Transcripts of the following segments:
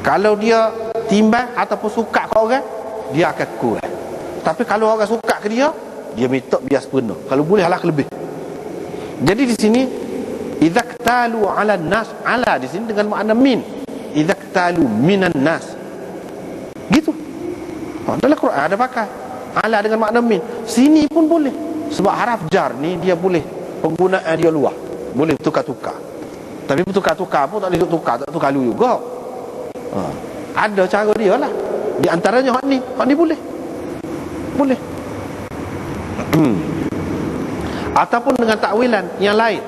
Kalau dia timbang ataupun suka ke orang, dia akan kurang. Tapi kalau orang suka ke dia, dia minta bias penuh. Kalau boleh halak lebih. Jadi di sini idza ktalu 'ala nas 'ala di sini dengan makna min. Idza ktalu minan nas. Gitu. Oh, dalam Quran ada pakai 'ala dengan makna min. Sini pun boleh. Sebab haraf jar ni dia boleh penggunaan dia luar. Boleh tukar-tukar. Tapi tukar-tukar pun tak boleh tukar, tak tukar lu juga. Ha. Ada cara dia lah. Di antaranya hak ni, hak ni boleh. Boleh. Hmm. Ataupun dengan takwilan yang lain.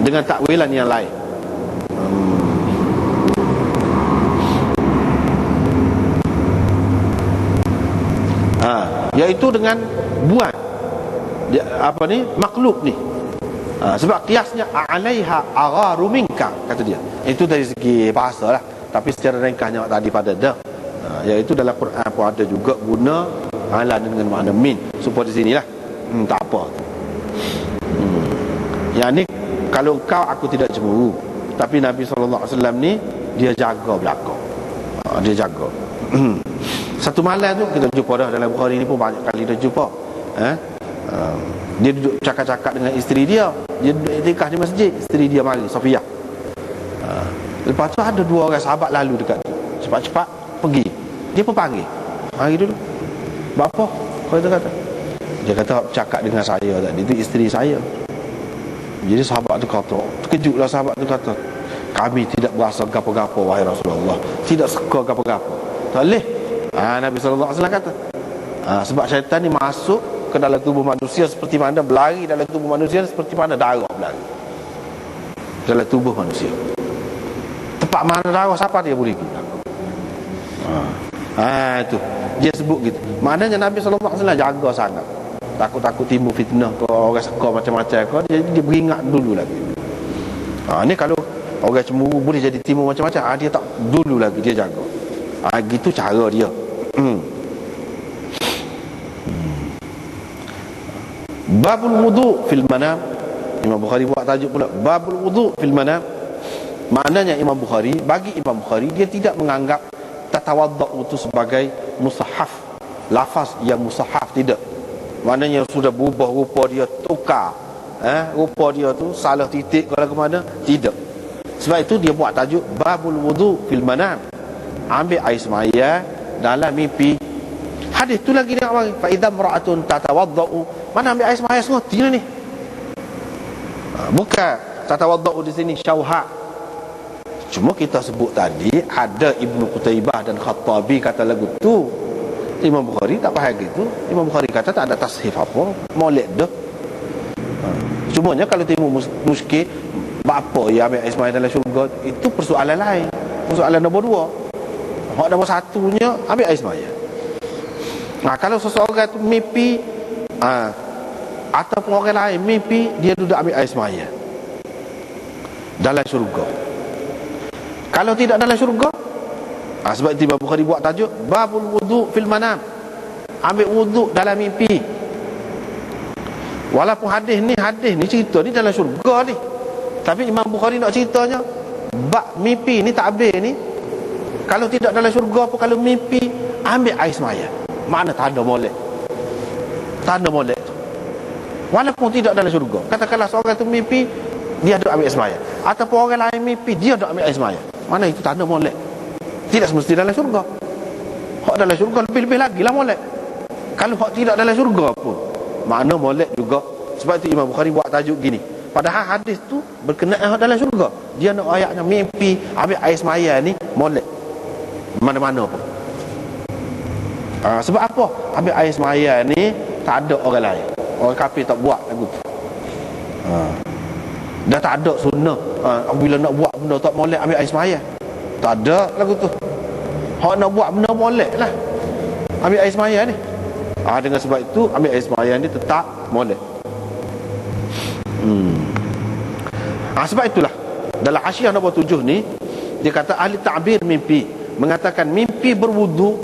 Dengan takwilan yang lain. Ha, iaitu dengan buat apa ni makhluk ni ha, sebab kiasnya alaiha agharu minka kata dia itu dari segi bahasa lah tapi secara ringkasnya tadi pada dah ha, iaitu dalam Quran pun ada juga guna ala dengan makna min. Supaya di sinilah. Hmm, tak apa. Hmm. yang ni kalau kau aku tidak cemburu. Tapi Nabi SAW ni dia jaga belakang. Ha, dia jaga. Satu malam tu kita jumpa dah dalam Bukhari ni pun banyak kali kita jumpa. Eh? Dia duduk cakap-cakap dengan isteri dia. Dia duduk di masjid. Isteri dia mari Sofia uh, lepas tu ada dua orang sahabat lalu dekat tu. Cepat-cepat pergi. Dia pun panggil. Mari dulu. Bapa kau itu kata dia kata cakap dengan saya tadi. Itu isteri saya. Jadi sahabat tu kata terkejutlah sahabat tu kata kami tidak berasa gapo-gapo wahai Rasulullah. Tidak suka gapo-gapo tak boleh. Ha, Nabi SAW kata ha, Sebab syaitan ni masuk ke dalam tubuh manusia Seperti mana berlari dalam tubuh manusia Seperti mana darah berlari. Dalam tubuh manusia Tempat mana darah siapa dia boleh pergi? Ha. ha, itu. Dia sebut gitu. Maknanya Nabi SAW jaga sangat Takut-takut timbul fitnah Kalau orang suka macam-macam kau Dia, dia beringat dulu lagi. Ha, Ni kalau orang cemburu boleh jadi timbul macam-macam. Ha, Dia tak dulu lagi dia jaga. Ha, Gitu cara dia. Hmm. Babul wudu fil manam. Imam Bukhari buat tajuk pula. Babul wudu fil manam Maknanya Imam Bukhari Bagi Imam Bukhari Dia tidak menganggap Tatawadda itu sebagai Musahaf Lafaz yang musahaf Tidak. Maknanya sudah berubah rupa dia Tukar eh, Rupa dia tu Salah titik kalau ke mana? Tidak. Sebab itu dia buat tajuk Babul wudu fil manam. Ambil air semaya dalam mimpi. Hadis tu lagi dia bagi fa idza mar'atun tatawaddau mana ambil air semaya semua? Tina ni. Ha, bukan tatawaddau di sini syauha cuma kita sebut tadi ada Ibnu Qutaibah dan Khattabi kata lagu tu Imam Bukhari tak faham gitu Imam Bukhari kata tak ada tashif apa molek dah ha. cumanya kalau timbul muskil Bapa yang ambil semaya dalam syurga Itu persoalan lain Persoalan nombor dua Hak nombor satunya ambil semaya. Nah, kalau seseorang tu mimpi ha, ataupun orang lain mimpi dia duduk ambil semaya dalam syurga. Kalau tidak dalam syurga, ha, sebab itu Imam Bukhari buat tajuk babul wudu fil manam. Ambil wudu dalam mimpi. Walaupun hadis ni hadis ni cerita ni dalam syurga ni. Tapi Imam Bukhari nak ceritanya bab mimpi ni tak habis ni. Kalau tidak dalam syurga apa kalau mimpi ambil air semaya mana tanda molek tanda molek walaupun tidak dalam syurga. Katakanlah seorang itu mimpi dia duduk ambil air semaya ataupun orang lain mimpi dia duduk ambil air semaya mana itu tanda molek? Tidak semesti dalam syurga. Hak dalam syurga lebih-lebih lagi lah molek. Kalau hak tidak dalam syurga pun mana molek juga? Sebab itu Imam Bukhari buat tajuk gini. Padahal hadis tu berkenaan dalam syurga. Dia nak ayatnya mimpi ambil air semaya ni molek. Mana-mana pun. Ha, sebab apa? Ambil air semaya ni tak ada orang lain. Orang kafir tak buat lagu ha. Dah tak ada sunnah. Ha, bila nak buat benda tak molek ambil air semaya tak ada lagu tu. Hak nak buat benda molek lah. Ambil air semaya ni. Ha, dengan sebab itu ambil air semaya ni tetap molek hmm. ha, sebab itulah dalam asyik nombor tujuh ni dia kata ahli ta'bir mimpi mengatakan mimpi berwudu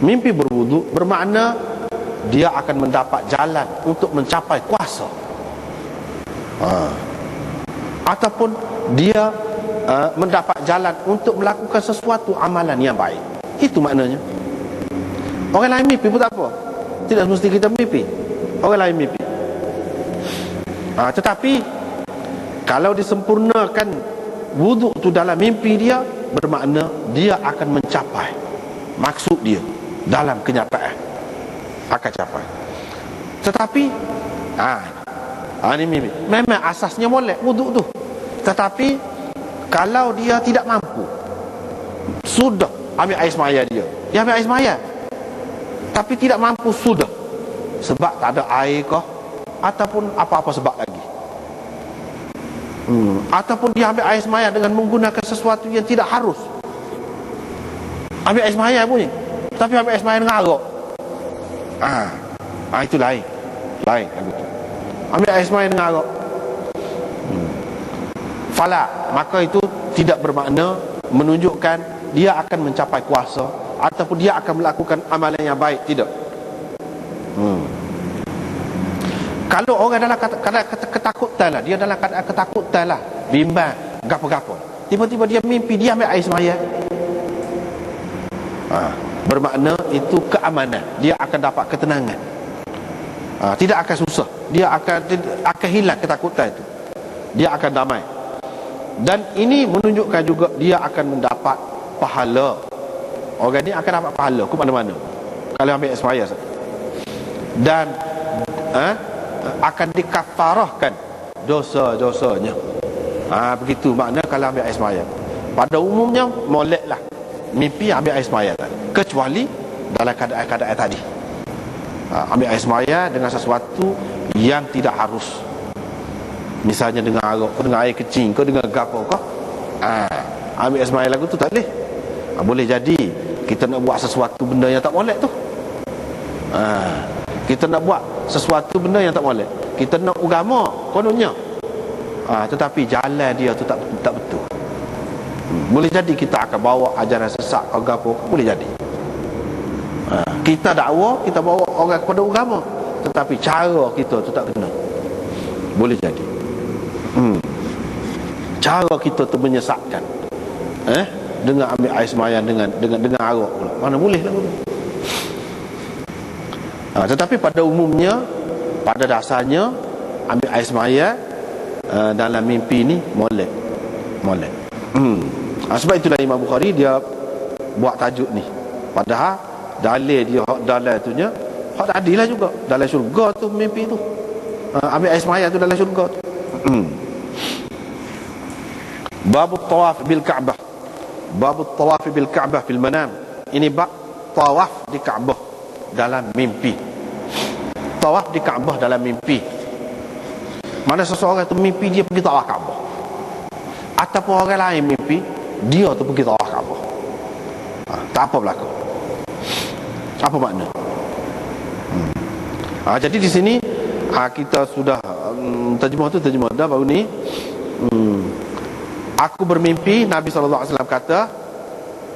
mimpi berwudu bermakna dia akan mendapat jalan untuk mencapai kuasa ha. ataupun dia uh, mendapat jalan untuk melakukan sesuatu amalan yang baik. Itu maknanya. Orang lain mimpi pun tak apa. Tidak mesti kita mimpi. Orang lain mimpi. Uh, tetapi kalau disempurnakan wuduk tu dalam mimpi dia bermakna dia akan mencapai maksud dia dalam kenyataan. Akan capai. Tetapi ha, ha ni mimpi memang asasnya molek wuduk tu. Tetapi kalau dia tidak mampu sudah ambil air semaya dia. Dia ambil air semaya tapi tidak mampu sudah. Sebab tak ada air kah? Ataupun apa-apa sebab lagi. Hmm. ataupun dia ambil air semaya dengan menggunakan sesuatu yang tidak harus. Ambil air semaya punya tapi ambil air semaya dengan arok. Ah, ah itu lain. Lain ambil air semaya dengan arok hmm. fala maka itu tidak bermakna menunjukkan dia akan mencapai kuasa ataupun dia akan melakukan amalan yang baik tidak hmm. kalau orang dalam keadaan ketakutan lah dia dalam keadaan ketakutan lah bimbang gapo-gapo tiba-tiba dia mimpi dia ambil air semaya ha. bermakna itu keamanan dia akan dapat ketenangan ha. tidak akan susah dia akan akan hilang ketakutan itu. Dia akan damai. Dan ini menunjukkan juga dia akan mendapat pahala. Orang ni akan dapat pahala. Ke mana-mana. Kalau ambil expired dan eh, akan dikafarahkan dosa-dosanya. Ha, begitu makna kalau ambil expired pada umumnya molek lah mimpi ambil air kecuali dalam keadaan-keadaan tadi. Ha, ambil air dengan sesuatu yang tidak harus. Misalnya dengan arak ke dengan air kecing ke dengan gapo ke ha, ambil Ismail lagu tu tak boleh. Ha, boleh jadi. Kita nak buat sesuatu benda yang tak boleh tu. Ha, kita nak buat sesuatu benda yang tak boleh. Kita nak agama kononnya. Ha, tetapi jalan dia tu tak tak betul. Hmm, boleh jadi kita akan bawa ajaran sesak ke boleh jadi. Ha, kita dakwa kita bawa orang kepada agama tetapi cara kita tu tak kena. Boleh jadi. Hmm. cara kita tu menyesatkan. Eh? Dengan ambil air semayan dengan dengan dengan arak pula. Mana boleh lah. Ha, tetapi pada umumnya pada dasarnya ambil air semayan uh, dalam mimpi ni molek. Molek. Hmm. ha, sebab itulah Imam Bukhari dia buat tajuk ni. Padahal dalil dia dalam tu nya hak adil lah juga dalam syurga tu mimpi tu uh, ambil air semayan tu dalam syurga tu hmm. Bab tawaf bil Ka'bah. Bab tawaf bil Ka'bah fil manam. Ini bab tawaf di Ka'bah dalam mimpi. Tawaf di Ka'bah dalam mimpi. Mana seseorang itu mimpi dia pergi tawaf Ka'bah. Ataupun orang lain mimpi dia tu pergi tawaf Ka'bah. Ha, tak apa berlaku. Apa makna? Ha, jadi di sini ha, kita sudah um, terjemah tu terjemah dah baru ni. Hmm. Aku bermimpi Nabi SAW kata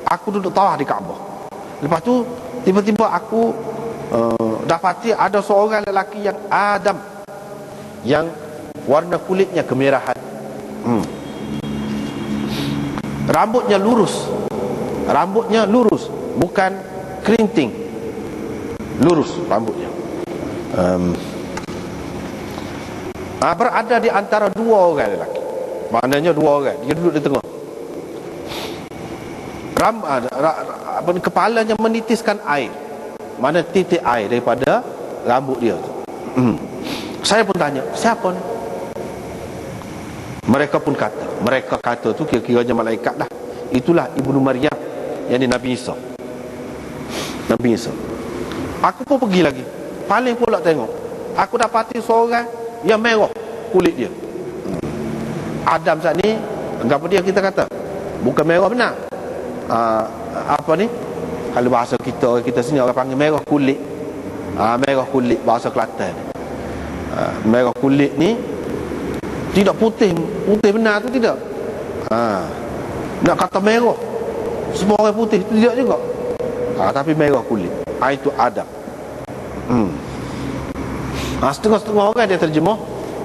Aku duduk tawah di Kaabah Lepas tu Tiba-tiba aku uh, Dapati ada seorang lelaki yang Adam Yang Warna kulitnya kemerahan hmm. Rambutnya lurus Rambutnya lurus Bukan kerinting Lurus rambutnya um, Berada di antara dua orang lelaki. Maknanya dua orang. Dia duduk di tengah. Ram, ah, apa, Kepalanya menitiskan air. Mana titik air daripada Rambut dia hmm. Saya pun tanya Siapa ni? Mereka pun kata Mereka kata tu kira-kiranya malaikat lah Itulah Ibnu Maryam Yang ni Nabi Isa. Nabi Isa. Aku pun pergi lagi Paling pula tengok. Aku dapati seorang Yang merah kulit dia. Adam saat ni apa dia kita kata? Bukan merah benar. Uh, apa ni? Kalau bahasa kita kita sini orang panggil merah kulit. Uh, merah kulit bahasa Kelantan. Uh, merah kulit ni tidak putih. Putih benar tu tidak? Uh, nak kata merah. Semua orang putih tidak juga. Uh, tapi merah kulit. Uh, itu Adam. Hmm. Uh, setengah-setengah orang dia terjemah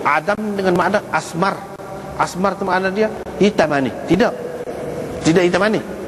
Adam dengan makna asmar. Asmar tu makna dia hitam manis. Tidak. Tidak hitam manis